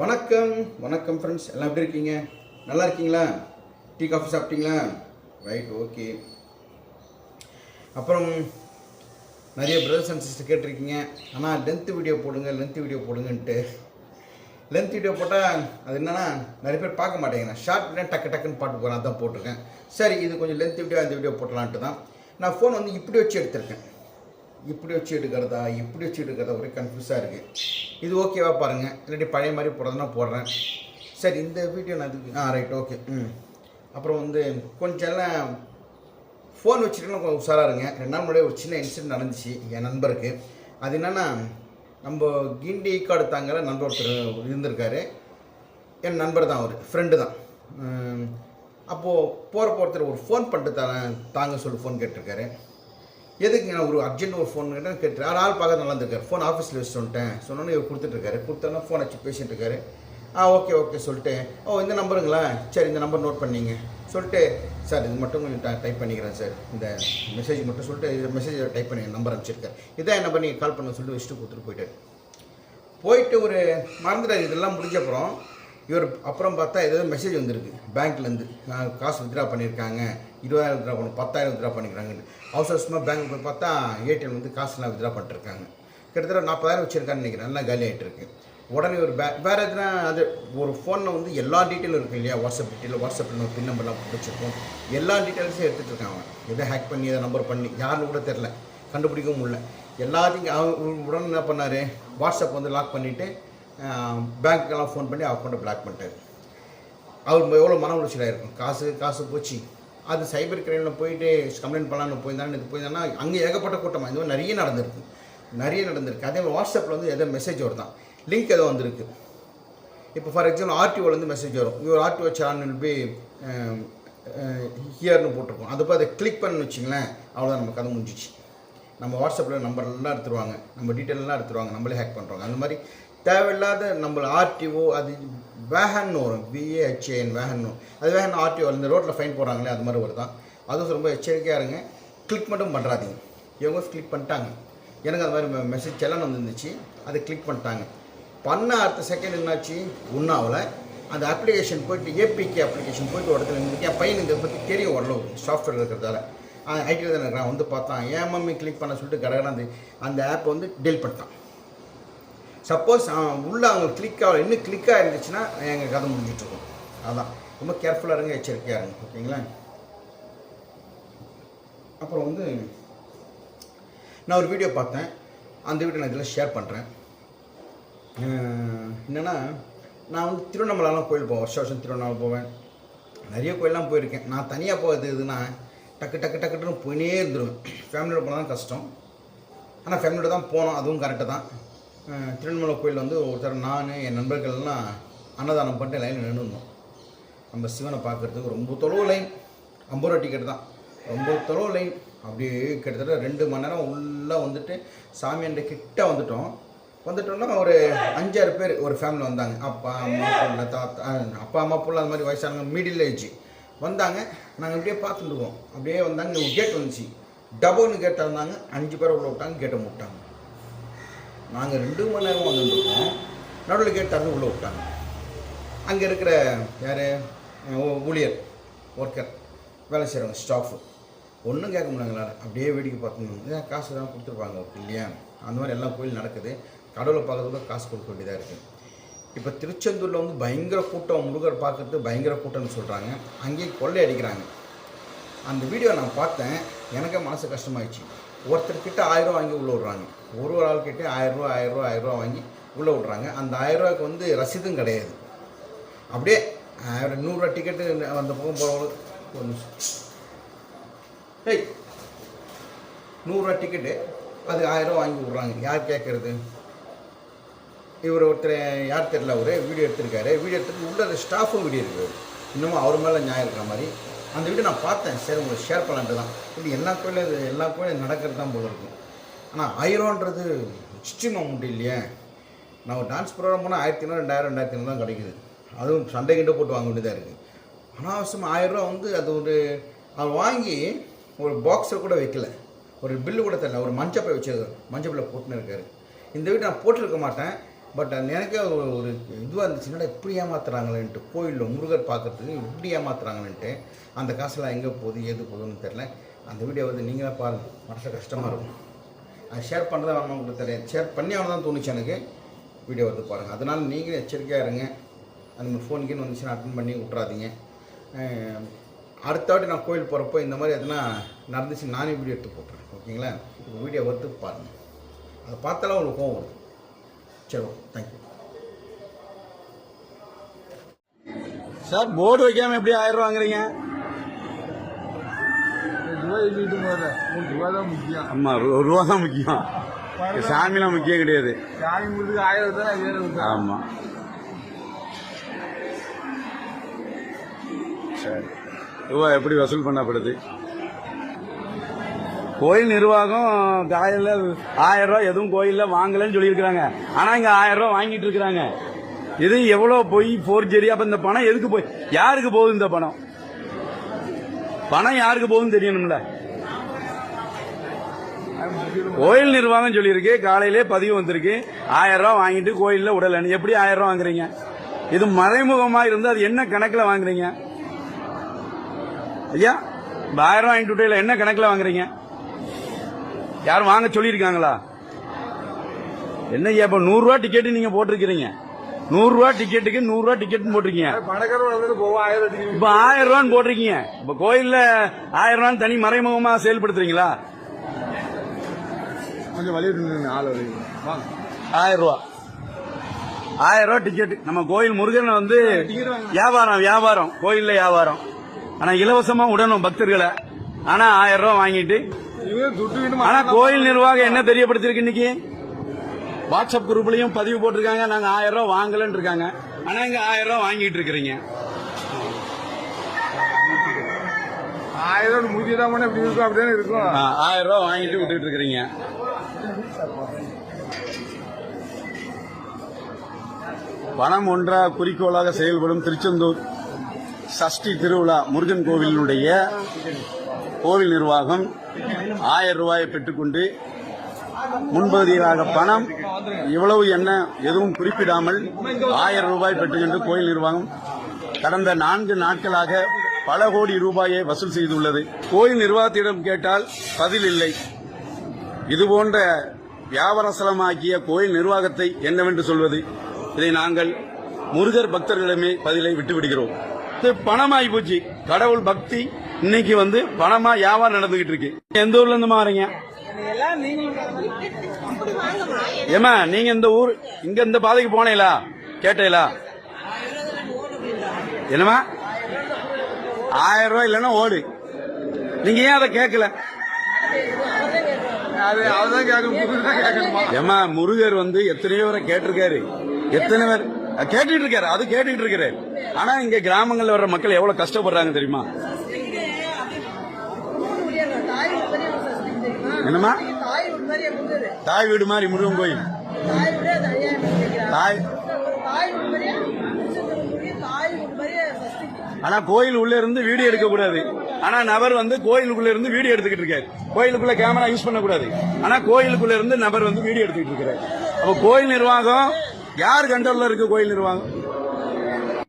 வணக்கம் வணக்கம் ஃப்ரெண்ட்ஸ் எல்லாம் எப்படி இருக்கீங்க? நல்லா இருக்கீங்களா? டீ காஃபி சாப்பிட்டீங்களா? ரைட் ஓகே அப்புறம் நிறைய பிரதர்ஸ் அண்ட் சிஸ்டர் கேட்டிருக்கீங்க. ஆனால் லென்த் வீடியோ போடுங்க லென்த் வீடியோ போடுங்கன்ட்டு. லென்த் வீடியோ போட்டால் அது என்னன்னா நிறைய பேர் பார்க்க மாட்டேங்கிறேன் ஷார்ட் வீடியோ டக்கு டக்குன்னு பாட்டு போகிறேன் அதான் போட்டிருக்கேன். சரி இது கொஞ்சம் லென்த் வீடியோ அந்த வீடியோ போட்டலான்ட்டு தான். நான் ஃபோன் வந்து இப்படி வச்சு எடுத்திருக்கேன். இப்படி வச்சு எடுக்கிறதா இப்படி வச்சு எடுக்கிறதா ஒரே கன்ஃபியூஸாக இருக்குது இது ஓகேவா பாருங்கள் இல்லாட்டி பழைய மாதிரி போடுறதுனா போடுறேன். சரி இந்த வீடியோ நான் அதுக்கு ஆ ரைட் ஓகே ம். அப்புறம் வந்து கொஞ்சம் எல்லாம் ஃபோன் வச்சுட்டு கொஞ்சம் உஷாராக இருங்க. ரெண்டு நாள் முன்னாடி ஒரு சின்ன இன்சிடென்ட் நடந்துச்சு என் நண்பருக்கு. அது என்னென்னா நம்ம கிண்டி கார்டு தாங்கிற நண்பர் ஒருத்தர் இருந்திருக்காரு. என் நண்பர் தான் அவர் ஃப்ரெண்டு தான். அப்போது போகிற ஒருத்தர் ஒரு ஃபோன் பண்ணிட்டு தரேன் தாங்க சொல்லி ஃபோன் கேட்டிருக்காரு. எதுக்கு நான் ஒரு அர்ஜென்ட் ஒரு ஃபோன் கேட்டேன் கேட்டு ஆறு ஆள் பார்க்க நல்லா இருந்திருக்காரு ஃபோன் ஆஃபீஸில் வச்சு சொல்லிட்டேன். சொன்னோன்னு இவர் கொடுத்துட்ருக்காரு கொடுத்தோன்னா ஃபோன் வச்சு பேசிகிட்டு இருக்காரு. ஆ ஓகே ஓகே சொல்லிட்டு ஓ இந்த நம்பருங்களா? சரி இந்த நம்பர் நோட் பண்ணீங்க. சொல்லிட்டு சார் இது மட்டும் கொஞ்சம் டைப் பண்ணிக்கிறேன் சார். இந்த மெசேஜ் மட்டும் சொல்லிட்டு இது மெசேஜ் டைப் பண்ணி நம்பர் அனுப்பிச்சிருக்கேன் இதான் என்ன பண்ணி கால் பண்ண சொல்லிட்டு வச்சுட்டு கொடுத்துட்டு போயிட்டார். போயிட்டு ஒரு மறந்துட்டார். இதெல்லாம் முடிஞ்ச அப்புறம் இவர் அப்புறம் பார்த்தா ஏதோ மெசேஜ் வந்திருக்கு. பேங்க்லேருந்து காசு வித்ரா பண்ணியிருக்காங்க. இருபதாயிரம் வித்ரா பண்ண பத்தாயிரம் வித்ரா பண்ணிக்கிறாங்கன்னு. அவசர அவசரமாக பேங்க் போய் பார்த்தா ஏடிஎம் வந்து காசுலாம் வித்ரா பண்ணிட்டுருக்காங்க கிட்டத்தட்ட நாற்பதாயிரம் வச்சுருக்கான்னு நினைக்கிறேன். நல்லா காலி ஆகிட்டுருக்கு உடனே ஒரு பே வேறு எதுனா அது ஒரு ஃபோனில் வந்து எல்லா டீட்டெயிலும் இருக்கு இல்லையா? வாட்ஸ்அப் டீட்டெயில் வாட்ஸ்அப்பில் ஒரு பின் நம்பர்லாம் போட்டு எல்லா டீட்டெயில்ஸும் எடுத்துகிட்டு இருக்கான் அவன். எதை ஹேக் பண்ணி எதை நம்பர் பண்ணி யாருன்னு கூட தெரில கண்டுபிடிக்கவும் முடியல. எல்லாத்தையும் அவன் உடனே என்ன பண்ணார்? வாட்ஸ்அப் வந்து லாக் பண்ணிவிட்டு பேங்க்கெல்லாம் ஃபோன் பண்ணி அக்கௌண்ட்டை பிளாக் பண்ணிட்டார். அவர் எவ்வளோ மன உளைச்சலாக இருக்கும். காசு காசு போச்சு. அது சைபர் கிரைமில் போயிட்டு கம்ப்ளைண்ட் பண்ணலான்னு போயிருந்தாலும் இது போயிருந்தாங்கன்னா அங்கே ஏகப்பட்ட கூட்டமாக இந்த மாதிரி நிறைய நடந்திருக்கு. நிறைய நடந்திருக்கு. அதே மாதிரி வாட்ஸ்அப்பில் வந்து எதோ மெசேஜ் வருதான். லிங்க் ஏதோ வந்திருக்கு. இப்போ ஃபார் எக்ஸாம்பிள் ஆர்டிஓலேருந்து மெசேஜ் வரும். இவர் ஆர்டிஓ சேனல் போய் ஹியர்னு போட்டிருக்கோம். அது போய் அதை கிளிக் பண்ணு வச்சிங்களேன் அவ்வளோதான் நம்ம கதை முடிஞ்சிச்சு. நம்ம வாட்ஸ்அப்பில் நம்பர்லாம் எடுத்துருவாங்க. நம்ம டீட்டெயிலெலாம் எடுத்துருவாங்க. நம்மளே ஹேக் பண்ணுறாங்க அந்த மாதிரி தேவையில்லாத நம்ம ஆர்டிஓ அது வேகன்னு வரும் பிஏஹெச்ஏஎன் வேஹன் அது வேகன் ஆர்டிஓ இந்த ரோட்டில் ஃபைன் போடுறாங்களே அது மாதிரி வருதான் அதுவும் ரொம்ப எச்சரிக்கையாக இருங்க. கிளிக் மட்டும் பண்ணுறாதீங்க இவங்க கிளிக் பண்ணிட்டாங்க. எனக்கு அது மாதிரி மெசேஜ் எல்லாம் வந்துருந்துச்சு. அதை கிளிக் பண்ணிட்டாங்க. பண்ண அடுத்த செகண்ட் என்னாச்சு? ஒன்றாவில் அந்த அப்ளிகேஷன் போயிட்டு ஏபிகே அப்ளிகேஷன் போயிட்டு ஒரு இடத்துல இருந்துருக்கு என் பையன் இதை பற்றி தெரியும் ஓரளவு சாஃப்ட்வேர் இருக்கிறதால. ஐடியில் தான் இருக்கிறான். வந்து பார்த்தான். ஏன் மம்மி கிளிக் பண்ண சொல்லிட்டு கடகடாந்து அந்த அந்த வந்து டெல் பண்ணிட்டான். சப்போஸ் உள்ளே அவங்க கிளிக் ஆகல இன்னும் கிளிக்காக இருந்துச்சுன்னா எங்கள் கதை முடிஞ்சிட்ருக்கும் அதான். ரொம்ப கேர்ஃபுல்லாக இருங்க எச்சரிக்கையாக இருங்க ஓகேங்களா? அப்புறம் வந்து நான் ஒரு வீடியோ பார்த்தேன். அந்த வீடியோ நான் இதில் ஷேர் பண்ணுறேன் என்னென்னா நான் வந்து திருவண்ணாமலைலாம் கோயில் போவேன். வருஷம் வருஷம் திருவண்ணாமலை போவேன். நிறைய கோயிலெலாம் போயிருக்கேன். நான் தனியாக போகிறது எதுனா டக்கு டக்கு டக்குன்னு போயினே இருந்துருவேன். ஃபேமிலியோட போனால் தான் கஷ்டம். ஆனால் ஃபேமிலியோட தான் போனோம். அதுவும் கரெக்டு தான். திருவண்ணாமலை கோயில் வந்து ஒருத்தர் நான் என் நண்பர்கள்லாம் அன்னதானம் பண்ணிட்டு லைனில் நின்றுருந்தோம் நம்ம சிவனை பார்க்குறதுக்கு ரொம்ப தொலைவு லைன் ஐம்பது ரூபா டிக்கெட் தான். ரொம்ப தொலைவு லைன் அப்படியே கிட்டத்தட்ட ரெண்டு மணி நேரம் உள்ளே வந்துட்டு சாமியாண்ட கிட்ட வந்துட்டோம். வந்துட்டோம்னா ஒரு அஞ்சாறு பேர் ஒரு ஃபேமிலி வந்தாங்க. அப்பா அம்மா பிள்ளை தாத்தா அப்பா அம்மா பிள்ளை அந்த மாதிரி வயசானவங்க மிடில் ஏஜ் வந்தாங்க. நாங்கள் அப்படியே பார்த்துட்டுருக்கோம் அப்படியே வந்தாங்க. கேட் வந்துச்சு. டபுள்னு கேட்டால் இருந்தாங்க அஞ்சு பேர் உள்ள விட்டாங்க. கேட்டை விட்டாங்க நாங்கள் ரெண்டு மணி நேரம் வந்துருக்கோம் நடுவில் கேட் திறந்து உள்ளே விட்டாங்க அங்கே இருக்கிற யார்? ஊழியர் ஒர்க்கர் வேலை செய்கிறவங்க ஸ்டாஃபு ஒன்றும் கேட்க முடியாங்களா அப்படியே வேடிக்கை பார்த்துங்க ஏன் காசு தான் கொடுத்துருப்பாங்க இல்லையா? அந்த மாதிரி எல்லா கோயில் நடக்குது. கடவுளை பார்க்கறதுக்கு காசு கொடுக்க வேண்டியதாக இருக்குது இப்போ திருச்செந்தூரில் வந்து பயங்கர கூட்டம் முருகர் பார்க்கறது பயங்கர கூட்டம்னு சொல்கிறாங்க அங்கேயே கொள்ளை அடிக்கிறாங்க. அந்த வீடியோ நான் பார்த்தேன். எனக்கே மனசு கஷ்டமாயிடுச்சு. ஒருத்தர்கிட்ட ஆயிரம் வாங்கி உள்ளே விட்றாங்க. ஒரு ஒரு ஆள்கிட்ட ஆயிரரூவா ஆயிரரூவா ஆயிரரூவா வாங்கி உள்ளே விட்றாங்க. அந்த ஆயிரரூவாக்கு வந்து ரசீதும் கிடையாது. அப்படியே ஆயிரம் நூறுரூவா டிக்கெட்டு அந்த பக்கம் போகிறவங்களுக்கு ஒரு நிமிஷம். ஏய் நூறுரூவா டிக்கெட்டு அது ஆயிரம் வாங்கி விட்றாங்க. யார் கேட்குறது? இவர் ஒருத்தர் யார் தெரியல அவர்? வீடியோ எடுத்திருக்காரு. வீடியோ எடுத்துட்டு உள்ள ஸ்டாஃபும் வீடியோ இருக்காரு இன்னமும் அவர் மேலே நியாயம் இருக்கிற மாதிரி அந்த வீடியோ நான் பார்த்தேன். சரி உங்களுக்கு ஷேர் பண்ணலான்ட்டு தான் இது எல்லா கோயிலும் இது எல்லா கோயிலும் நடக்கிறது தான் போல இருக்கும். ஆனால் ஆயிரம்ன்றது எக்ஸ்ட்ரீம் அமௌண்ட் இல்லையே. நான் ஒரு டான்ஸ் ப்ரோக்ராம் போனால் ஆயிரத்தி ஐநூறு ரெண்டாயிரம் ரெண்டாயிரத்தி ஐநூறு தான் கிடைக்குது. அதுவும் சண்டை கிட்ட போட்டு வாங்க வேண்டியதாக இருக்குது அனாவசியம் ஆயிரரூவா வந்து அது ஒரு அவன் வாங்கி ஒரு பாக்ஸில் கூட வைக்கல. ஒரு பில்லு கூட தரல. ஒரு மஞ்சப்பை வச்சிருக்காரு. மஞ்சப்பில் போட்டுன்னு இருக்காரு. இந்த வீட்டை நான் போட்டிருக்க மாட்டேன். பட் எனக்கு ஒரு ஒரு இதுவாக இருந்துச்சுன்னா இப்படி ஏமாத்துறாங்களேன்ட்டு. கோயிலில் முருகர் பார்க்கறதுக்கு இப்படி ஏமாத்துறாங்களேன்ட்டு. அந்த காசுலாம் எங்கே போகுது ஏது போகுதுன்னு தெரில அந்த வீடியோ வந்து நீங்களே பாருங்கள் மனசு கஷ்டமாக இருக்கும். அது ஷேர் பண்ணுறதா வேணாம் உங்களுக்கு தெரியும் ஷேர் பண்ணி அவனை தான் தோணுச்சு எனக்கு. வீடியோ வந்து பாருங்கள் அதனால் நீங்களும் எச்சரிக்கையாக இருங்க. அந்த மாதிரி ஃபோன் கீன் வந்துச்சுன்னா அட்டன் பண்ணி விட்றாதீங்க அடுத்த வாட்டி நான் கோயில் போகிறப்போ இந்த மாதிரி எதுனா நடந்துச்சு நானே வீடியோ எடுத்து போட்டுறேன். ஓகேங்களா இப்போ வீடியோ வந்து பாருங்கள் அதை பார்த்தாலும் உங்களுக்கு கோவம் வரும். சரி தேங்க்யூ சார் போர்டு வைக்காம எப்படி ஆயிரம் ரூபா வாங்குறீங்க? ரூபா தான் முக்கியம். ஆமா ஒரு ரூபா தான் முக்கியம். சாமிலாம் முக்கியம் கிடையாது. சாமி முடிஞ்சு ஆயிரம் தானே வேணும் ஆமா. சரி. ரூபா எப்படி வசூல் பண்ணப்படுது? கோயில் நிர்வாகம் காலையில் ஆயிரம் ரூபாய் எதுவும் கோயில்ல வாங்கலன்னு சொல்லியிருக்கிறாங்க. ஆனா இங்க ஆயிரம் ரூபாய் வாங்கிட்டு இருக்கிறாங்க. இது எவ்வளவு போய் ஃபோர்ஜரி அப்ப இந்த பணம் எதுக்கு போய் யாருக்கு போகுது இந்த பணம்? பணம் யாருக்கு போகுதுன்னு தெரியணும்ல. கோயில் நிர்வாகம் சொல்லியிருக்கு. காலையிலே பதிவு வந்திருக்கு. ஆயிரம் ரூபாய் வாங்கிட்டு கோயில்ல உடல எப்படி ஆயிரம் ரூபாய் வாங்குறீங்க? இது மறைமுகமா இருந்து அது என்ன கணக்குல வாங்குறீங்க? ஐயா ஆயிரம் ரூபாய் வாங்கிட்டு என்ன கணக்குல வாங்குறீங்க? யாரும் வாங்க சொல்லியிருக்காங்களா? என்ன இப்ப நூறு ரூபாய் டிக்கெட் நீங்க போட்டிருக்கிறீங்க. நூறு ரூபாய் டிக்கெட்டுக்கு நூறு ரூபாய் டிக்கெட் போட்டிருக்கீங்க இப்ப ஆயிரம் ரூபான்னு போட்டிருக்கீங்க. இப்ப கோயில்ல ஆயிரம் ரூபான்னு தனி மறைமுகமா செயல்படுத்துறீங்களா? கொஞ்சம் விட்டு ஆள் ஆயிரம் ரூபா ஆயிரம் ரூபா டிக்கெட் நம்ம கோயில் முருகன் வந்து வியாபாரம் வியாபாரம். கோயில்ல வியாபாரம். ஆனா இலவசமா விடணும் பக்தர்களை. ஆனா ஆயிரம் ரூபா வாங்கிட்டு. ஆனா கோயில் நிர்வாகம் என்ன தெரியப்படுத்திருக்கு இன்னைக்கு? வாட்ஸ்அப் குரூப்லயும் பதிவு போட்டிருக்காங்க. நாங்க ஆயிரம் ரூபாய் வாங்கலன்னு இருக்காங்க. ஆனா இங்க ஆயிரம் ரூபாய் வாங்கிட்டு இருக்கிறீங்க. ஆயிரம் முடிஞ்சு தான் பண்ண இப்படி இருக்கும் அப்படியே இருக்கும். ஆயிரம் ரூபாய் வாங்கிட்டு விட்டுட்டு இருக்கிறீங்க. பணம் ஒன்றா குறிக்கோளாக செயல்படும் திருச்செந்தூர் சஷ்டி திருவிழா முருகன் கோவிலினுடைய கோவில் நிர்வாகம் ஆயிரம் ரூபாயை பெற்றுக்கொண்டு முன்பகுதியாக பணம் இவ்வளவு என்ன எதுவும் குறிப்பிடாமல் ஆயிரம் ரூபாய் பெற்றுக்கொண்டு கோயில் நிர்வாகம் கடந்த நான்கு நாட்களாக பல கோடி ரூபாயை வசூல் செய்துள்ளது. கோயில் நிர்வாகத்திடம் கேட்டால் பதில் இல்லை. இதுபோன்ற வியாபாரசலமாக்கிய கோயில் நிர்வாகத்தை என்னவென்று சொல்வது? இதை நாங்கள் முருகர் பக்தர்களிடமே பதிலை விட்டுவிடுகிறோம். பணமாய் பணமாகி கடவுள் பக்தி இன்னைக்கு வந்து பணமா வியாபாரம் நடந்துகிட்டு இருக்கு. எந்த ஊர்ல இருந்து வரீங்க? ஏமா நீங்க இந்த ஊர் இங்க இந்த பாதைக்கு போனீங்களா? கேட்டீங்களா? என்னமா ஆயிரம் ரூபாய் இல்லைன்னா ஓடு. நீங்க ஏன் அதை கேட்கல? ஏமா முருகர் வந்து எத்தனையோ பேரை கேட்டிருக்காரு. எத்தனை பேர் கேட்டுட்டு இருக்காரு அது கேட்டுட்டு இருக்காரு. ஆனா இங்க கிராமங்கள்ல வர்ற மக்கள் எவ்வளவு கஷ்டப்படுறாங்க தெரியுமா? என்னம்மா? தாய் வீடு மாதிரி முருகன் கோயில். தாய் ஆனா கோயில் உள்ள இருந்து வீடியோ எடுக்க கூடாது. ஆனா நபர் வந்து கோயிலுக்குள்ள இருந்து வீடியோ எடுத்துக்கிட்டு இருக்காரு. கோயிலுக்குள்ள கேமரா யூஸ் பண்ண கூடாது ஆனா கோயிலுக்குள்ள இருந்து நபர் வந்து வீடியோ எடுத்துக்கிட்டு இருக்காரு. அப்ப கோயில் நிர்வாகம் யார் கண்ட்ரோல்ல இருக்கு கோயில் நிர்வாகம்?